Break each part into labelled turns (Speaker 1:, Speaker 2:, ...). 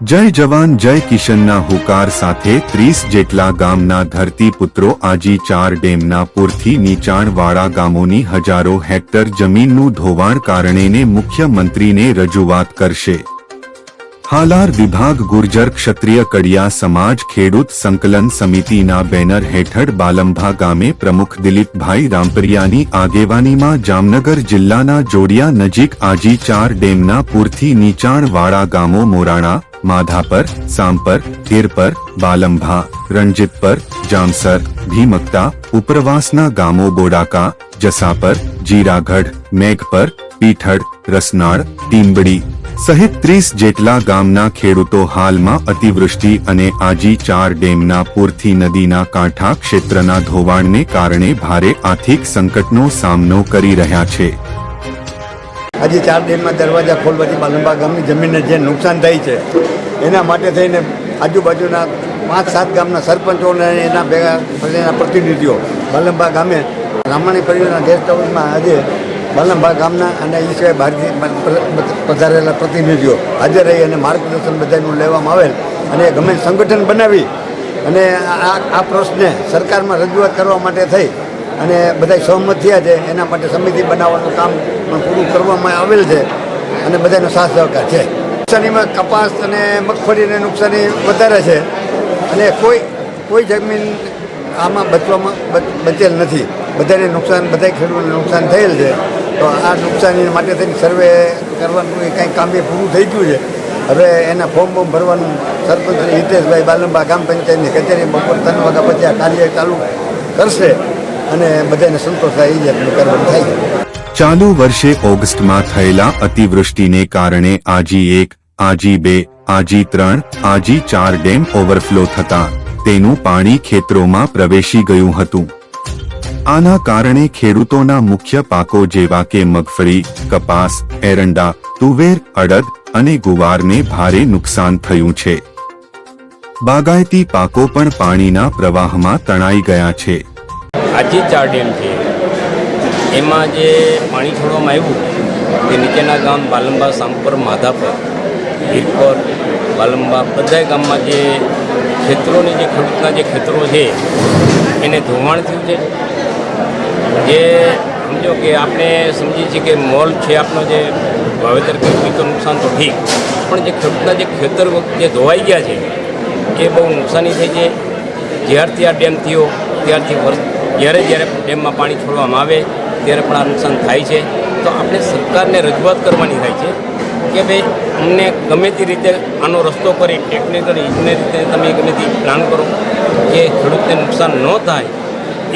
Speaker 1: જય જવાન, જય કિશનના હુકાર સાથે ત્રીસ જેટલા ગામના ધરતીપુત્રો આજી ચાર ડેમના પૂરથી નીચાણવાળા ગામોની હજારો હેક્ટર જમીનનું ધોવાણ કારણેને મુખ્યમંત્રીને રજૂઆત કરશે. હાલાર વિભાગ ગુર્જર ક્ષત્રિય કડિયા સમાજ ખેડૂત સંકલન સમિતિના બેનર હેઠળ બાલંભા ગામે પ્રમુખ દિલીપભાઈ રામપરિયાની આગેવાનીમાં જામનગર જિલ્લાના જોડિયા નજીક આજી ચાર ડેમના પૂરથી નીચાણવાળા ગામો મોરાણા માધાપર સાંપર હીરપર બાલંભા રણજીતપર જામસર ભીમકતા ઉપરવાસના ગામો બોડાકા જસાપર જીરાગઢ મેઘપર પીઠડ રસનાળ ટીંબડી સહિત ત્રીસ જેટલા ગામના ખેડૂતો હાલમાં અતિવૃષ્ટિ અને આજી ચાર ડેમના પૂરથી નદીના કાંઠા ક્ષેત્રના ધોવાણને કારણે ભારે આર્થિક સંકટનો સામનો કરી રહ્યા છે
Speaker 2: આજે ચાર દિનમાં દરવાજા ખોલવાથી બાલંબા ગામની જમીનને જે નુકસાન થાય છે, એના માટે થઈને આજુબાજુના પાંચ, સાત ગામના સરપંચો અને એના ભેગા એના પ્રતિનિધિઓ બાલંબા ગામે રામાણી પરિવારના ગેસ્ટ હાઉસમાં આજે બાલંબા ગામના અને એ સિવાય ભારતીય પધારેલા પ્રતિનિધિઓ હાજર રહી અને માર્ગદર્શન બધાનું લેવામાં આવેલ અને ગમે સંગઠન બનાવી અને આ આ પ્રશ્ને સરકારમાં રજૂઆત કરવા માટે થઈ અને બધા સહમત થયા છે, એના માટે સમિતિ બનાવવાનું કામ પણ પૂરું કરવામાં આવેલ છે અને બધાનો સાથ સહકાર છે. નુકસાનીમાં કપાસ અને મગફળીને નુકસાની વધારે છે અને કોઈ કોઈ જમીન આમાં બચવામાં બચેલ નથી. બધાને નુકસાન બધા ખેડૂતોને નુકસાન થયેલ છે. તો આ નુકસાની માટે થઈને સર્વે કરવાનું એ કાંઈ કામ એ પૂરું થઈ ગયું છે. હવે એના ફોર્મ બોર્મ ભરવાનું સરપંચ હિતેશભાઈ બાલંબા ગ્રામ પંચાયતની કચેરી બપોર ત્રણ વાગ્યા પછી આ કાર્ય ચાલુ કરશે અને બધાને સંતોષ થાય એ જ કરવાનું થાય
Speaker 1: ચાલુ વર્ષે ઓગસ્ટમાં થયેલા અતિવૃષ્ટિને કારણે આજી એક, આજી બે, આજી ત્રણ, આજી ચાર ડેમ ઓવરફ્લો થતા તેનું પાણી ખેતરોમાં પ્રવેશી ગયું હતું. આના કારણે ખેડૂતોના મુખ્ય પાકો જેવા કે મગફળી, કપાસ, એરંડા, તુવેર, અડદ અને ગુવારને ભારે નુકસાન થયું છે. બાગાયતી પાકો પણ પાણીના પ્રવાહમાં તણાઈ ગયા છે.
Speaker 3: આજે ચાર ડેમ છે. એમાં જે પાણી છોડવામાં આવ્યું, તે નીચેના ગામ બાલંબા સાંપર માધાપર હીરપર બાલંબા બધા ગામમાં જે ખેતરોની જે ખેડૂતના જે ખેતરો છે, એને ધોવાણ થયું છે. જે સમજો કે આપણે સમજીએ છીએ કે મોલ છે આપણો જે વાવેતર કર્યું તો નુકસાન તો ઠીક. પણ જે ખેડૂતના જે ખેતર જે ધોવાઈ ગયા છે એ બહુ નુકસાની થઈ છે. જ્યારથી આ ડેમ થયો, ત્યારથી વર્ષ જ્યારે જ્યારે ડેમમાં પાણી છોડવામાં આવે ત્યારે પણ આ નુકસાન થાય છે. તો આપણે સરકારને રજૂઆત કરવાની થાય છે કે ભાઈ, અમને ગમે તે રીતે આનો રસ્તો કરી ટેકનિકલ ઇજનેરી રીતે તમે ગમે તે પ્લાન કરો કે ખેડૂતને નુકસાન ન થાય,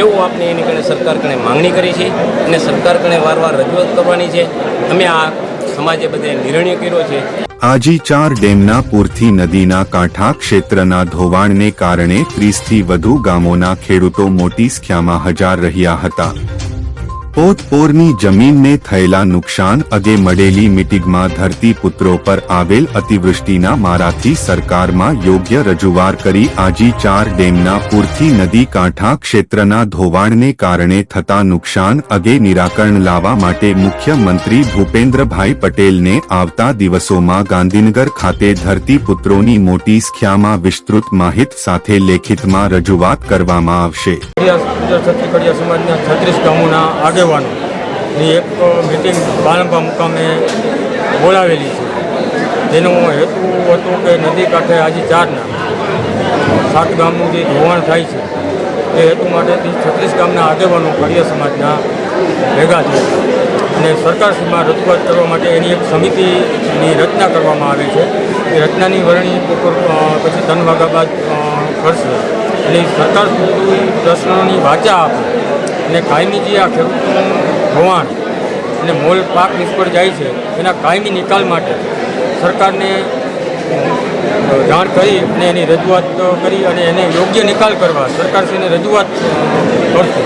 Speaker 3: એવું આપણે એની કણે સરકાર કણે માંગણી કરી છે અને સરકાર કણે વારવાર રજૂઆત કરવાની છે. અમે આ સમાજે બધે નિર્ણય કર્યો છે.
Speaker 1: આજી ચાર ડેમના પૂરથી નદીના કાંઠા ક્ષેત્રના ધોવાણને કારણે ત્રીસથી વધુ ગામોના ખેડૂતો મોટી સંખ્યામાં હજાર રહ્યા હતા. પોતપોરની જમીનને થયેલા નુકસાન અગે મળેલી મિટિંગમાં ધરતીપુત્રો પર આવેલ અતિવૃષ્ટિના મારાથી સરકારમાં યોગ્ય રજૂઆત કરી આજી ચાર ડેમના પૂરથી નદી કાંઠા ક્ષેત્રના ધોવાણને કારણે થતા નુકસાન અગે નિરાકરણ લાવવા માટે મુખ્યમંત્રી ભૂપેન્દ્રભાઈ પટેલને આવતા દિવસોમાં ગાંધીનગર ખાતે ધરતીપુત્રોની મોટી સંખ્યામાં વિસ્તૃત માહિત સાથે લેખિતમાં રજૂઆત કરવામાં આવશે.
Speaker 4: આગેવાનોની એક મિટિંગ બાલંબા મુકામે બોલાવેલી છે. જેનો હેતુ હતો કે નદી કાંઠે આજે ચારના સાત ગામનું જે ધોવાણ થાય છે, તે હેતુ માટેથી છત્રીસ ગામના આગેવાનો કડિયા સમાજના ભેગા છે અને સરકારશ્રીમાં રજૂઆત કરવા માટે એની એક સમિતિની રચના કરવામાં આવે છે. એ રચનાની વરણી બપોર પછી વાગ્યા બાદ કરશે. એટલે સરકાર સુધી પ્રશ્નોની વાચા આપે. અને કાયમી જે આ ખેડૂતોનું ધોવાણ અને મોલ પાક નિષ્ફળ જાય છે, એના કાયમી નિકાલ માટે સરકારને જાણ કરી અને એની રજૂઆત કરી અને એને યોગ્ય નિકાલ કરવા સરકારશ્રીને રજૂઆત કરશે.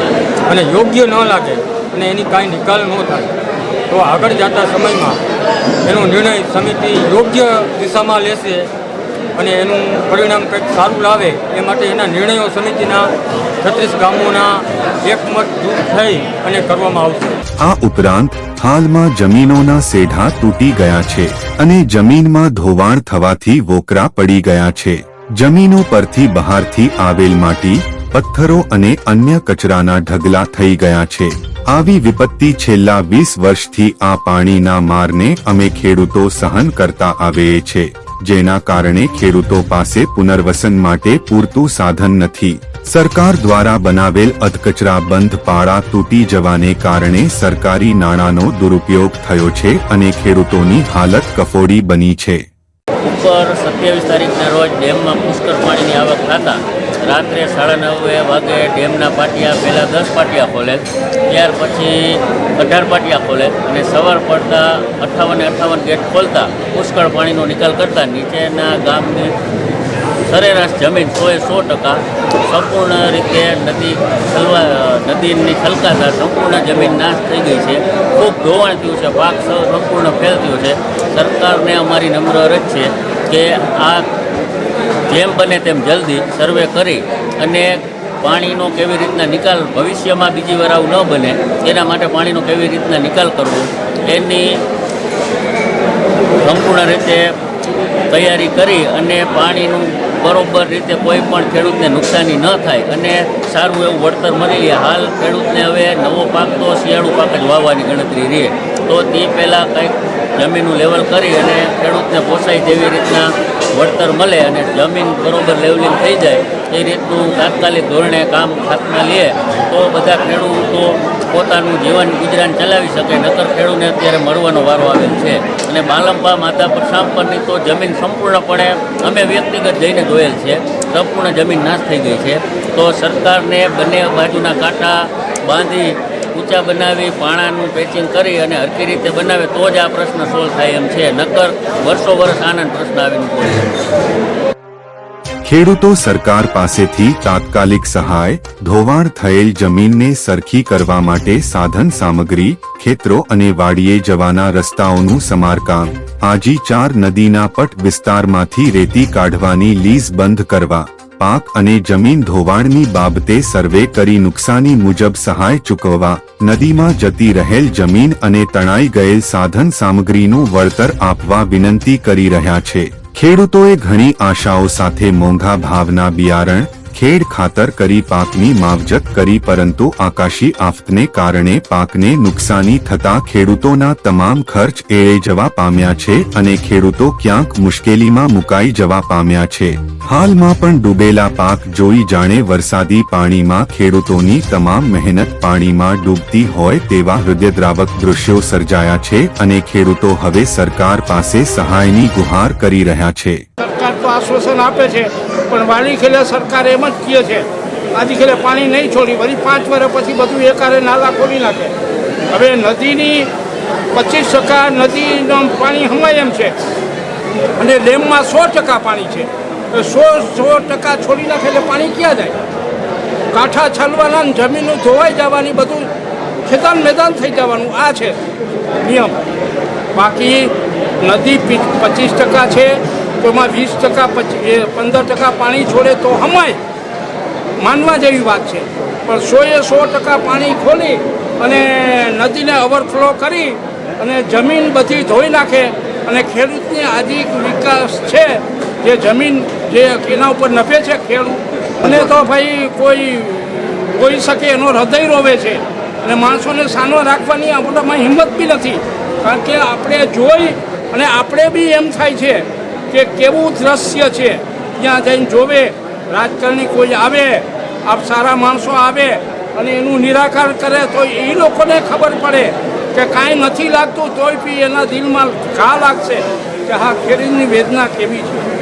Speaker 4: અને યોગ્ય ન લાગે અને એની કાંઈ નિકાલ ન થાય, તો આગળ જતા સમયમાં એનો નિર્ણય સમિતિ યોગ્ય દિશામાં લેશે અને એનું પરિણામ કંઈક સારું લાવે એ માટે એના નિર્ણયો સમિતિના છત્રીસ ગામોના એકમત દૂર થઈ અને કરવામાં આવશે.
Speaker 1: આ ઉપરાંત હાલમાં જમીનોના સેઢા તૂટી ગયા છે અને જમીનમાં ધોવાણ થવાથી વોકરા પડી ગયા છે. જમીનો પરથી બહારથી આવેલ માટી, પથ્થરો અને અન્ય કચરાના ઢગલા થઈ ગયા છે. આવી વિપત્તિ છેલ્લા વીસ વર્ષથી આ પાણીના મારને અમે ખેડૂતો સહન કરતા આવે છે. જેના કારણે ખેડૂતો પાસે પુનર્વસન માટે પૂરતું સાધન નથી. સરકાર દ્વારા બનાવેલ અધકચરા બંધ પાળા તૂટી જવાને કારણે સરકારી નાણાંનો દુરુપયોગ થયો છે અને ખેડૂતોની હાલત કફોડી બની છે.
Speaker 5: ઉપર સત્યાવીસ તારીખના રોજ ડેમમાં પુષ્કળ પાણીની આવક થતાં રાત્રે સાડા નવે વાગે ડેમના પાટિયા, પહેલાં દસ પાટિયા ખોલે, ત્યાર પછી અઢાર પાટિયા ખોલે અને સવાર પડતા અઠાવન અઠ્ઠાવન ગેટ ખોલતા, પુષ્કળ પાણીનો નિકાલ કરતા, નીચેના ગામની સરેરાશ જમીન સોએ સો ટકા સંપૂર્ણ રીતે નદી છલવા નદીની છલકાતા સંપૂર્ણ જમીન નાશ થઈ ગઈ છે. ખૂબ ધોવાણ થયું છે, પાક સંપૂર્ણ ફેલ થયું છે. સરકારને અમારી નમ્ર અરજ છે કે આ જેમ બને તેમ જલ્દી સર્વે કરી અને પાણીનો કેવી રીતના નિકાલ ભવિષ્યમાં બીજી વાર આવું ન બને, તેના માટે પાણીનો કેવી રીતના નિકાલ કરવો, એની સંપૂર્ણ રીતે તૈયારી કરી અને પાણીનું બરોબર રીતે કોઈ પણ ખેડૂતને નુકસાની ન થાય અને સારું એવું વળતર મળી રહે. હાલ ખેડૂતને હવે નવો પાક તો શિયાળુ પાક જ વાવવાની ગણતરી રહે. તો તે પહેલાં કંઈક જમીનનું લેવલ કરી અને ખેડૂતને પોસાય તેવી રીતના વળતર મળે અને જમીન બરોબર લેવલિંગ થઈ જાય, એ રીતનું તાત્કાલિક ધોરણે કામ હાથમાં લે, તો બધા ખેડૂતો પોતાનું જીવન ગુજરાન ચલાવી શકે, નકર ખેડૂતને અત્યારે મળવાનો વારો આવેલ છે. અને બાલંપા માધાપર સાંપરની તો જમીન સંપૂર્ણપણે અમે વ્યક્તિગત જઈને જોયેલ છે, સંપૂર્ણ જમીન નાશ થઈ ગઈ છે. તો સરકારને બંને બાજુના કાંટા બાંધી ઊંચા બનાવી, પાણાનું પેચિંગ કરી અને હરકી રીતે બનાવે, તો જ આ પ્રશ્ન સોલ્વ થાય એમ છે. નકર વર્ષો વર્ષ આનંદ પ્રશ્ન આવીને પડે
Speaker 1: ખેડૂતો સરકાર પાસેથી તાત્કાલિક સહાય, ધોવાણ થયેલ જમીનને સરખી કરવા માટે સાધન સામગ્રી, ખેતરો અને વાડીએ જવાના રસ્તાઓનું સમારકામ, આજી ચાર નદીના પટ વિસ્તારમાંથી રેતી કાઢવાની લીઝ બંધ કરવા પાક અને જમીન ધોવાણની બાબતે સર્વે કરી નુકસાની મુજબ સહાય ચૂકવવા, નદીમાં જતી રહેલ જમીન અને તણાઈ ગયેલ સાધન સામગ્રીનું વળતર આપવા વિનંતી કરી રહ્યા છે. ખેડૂતોએ ઘણી આશાઓ સાથે મોંઘા ભાવના બિયારણ ખેડ ખાતર કરી પાકની માવજત કરી પરંતુ આકાશી આફતને કારણે પાકને નુકસાની થતા ખેડૂતોના તમામ ખર્ચ એળે જવા પામ્યા છે અને ખેડૂતો ક્યાંક મુશ્કેલીમાં મુકાઈ જવા પામ્યા છે. હાલમાં પણ ડૂબેલા પાક જોઈ જાણે વરસાદી પાણીમાં ખેડૂતોની તમામ મહેનત પાણીમાં ડૂબતી હોય તેવા હૃદયદ્રાવક દૃશ્યો સર્જાયા છે અને ખેડૂતો હવે સરકાર પાસે સહાયની ગુહાર કરી રહ્યા છે.
Speaker 6: સરકાર તો આશ્વાસન આપે છે, પણ વાલી ખેલે સરકાર એમ જ કહે છે, આજી ખેલે પાણી નહીં છોડી, વળી પાંચ વર્ષ પછી બધું એકારે નાલા ખોલી નાખે. હવે નદીની પચીસ ટકા નદીનું પાણી હમાય એમ છે, અને ડેમમાં સો ટકા પાણી છે. સો સો ટકા છોડી નાખે એટલે પાણી ક્યાં જાય? કાંઠા છલવાના જમીનો ધોવાઈ જવાની બધું ખેતાન મેદાન થઈ જવાનું, આ છે નિયમ. બાકી નદી પચીસ ટકા છે એમાં વીસ ટકા પંદર ટકા પાણી છોડે તો હમાય. માનવા જેવી વાત છે. પણ સોએ સો ટકા પાણી ખોલી અને નદીને ઓવરફ્લો કરી અને જમીન બધી ધોઈ નાખે અને ખેડૂતની આજીક વિકાસ છે. જે જમીન, જે એના ઉપર નફે છે ખેડૂત. અને તો ભાઈ કોઈ હોઈ શકે એનો હૃદય રોવે છે. અને માણસોને સાનો રાખવાની આપણામાં હિંમત બી નથી. કારણ કે આપણે જોઈ અને આપણે બી એમ થાય છે. કે કેવું દ્રશ્ય છે? ત્યાં જઈને જોવે, રાજકારણી કોઈ આવે, આપ સારા માણસો આવે અને એનું નિરાકરણ કરે તો એ લોકોને ખબર પડે કે કાંઈ નથી લાગતું, તોય બી એના દિલમાં ઘા લાગશે કે હા, ખેડૂતની વેદના કેવી છે?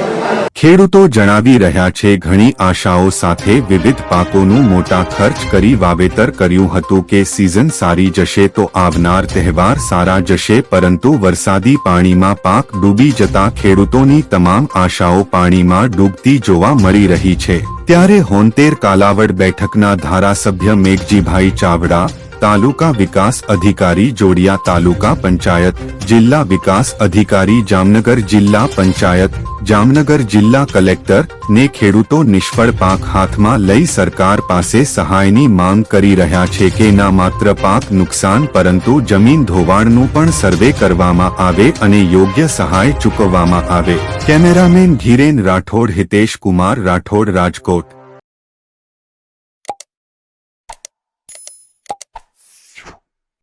Speaker 1: ખેડૂતો જણાવી રહ્યા છે, ઘણી આશાઓ સાથે વિવિધ પાકોનું મોટા ખર્ચ કરી વાવેતર કર્યું હતું કે સિઝન સારી જશે તો આવનાર તહેવાર સારા જશે, પરંતુ વરસાદી પાણીમાં પાક ડૂબી જતા ખેડૂતોની તમામ આશાઓ પાણીમાં ડૂબતી જોવા મળી રહી છે. ત્યારે હોનતેર કાલાવડ બેઠકના ધારાસભ્ય મેઘજીભાઈ ચાવડા, તાલુકા વિકાસ અધિકારી જોડિયા તાલુકા પંચાયત, જિલ્લા વિકાસ અધિકારી જામનગર જિલ્લા પંચાયત જામનગર જિલ્લા કલેક્ટર ને ખેડૂતો નિષ્ફળ પાક હાથમાં લઈ સરકાર પાસે સહાયની માંગ કરી રહ્યા છે કે ના માત્ર પાક નુકસાન પરંતુ જમીન ધોવાણનું પણ સર્વે કરવામાં આવે અને યોગ્ય સહાય ચૂકવવામાં આવે. કેમેરામેન ધીરેન રાઠોડ, હિતેશ કુમાર રાઠોડ, રાજકોટ.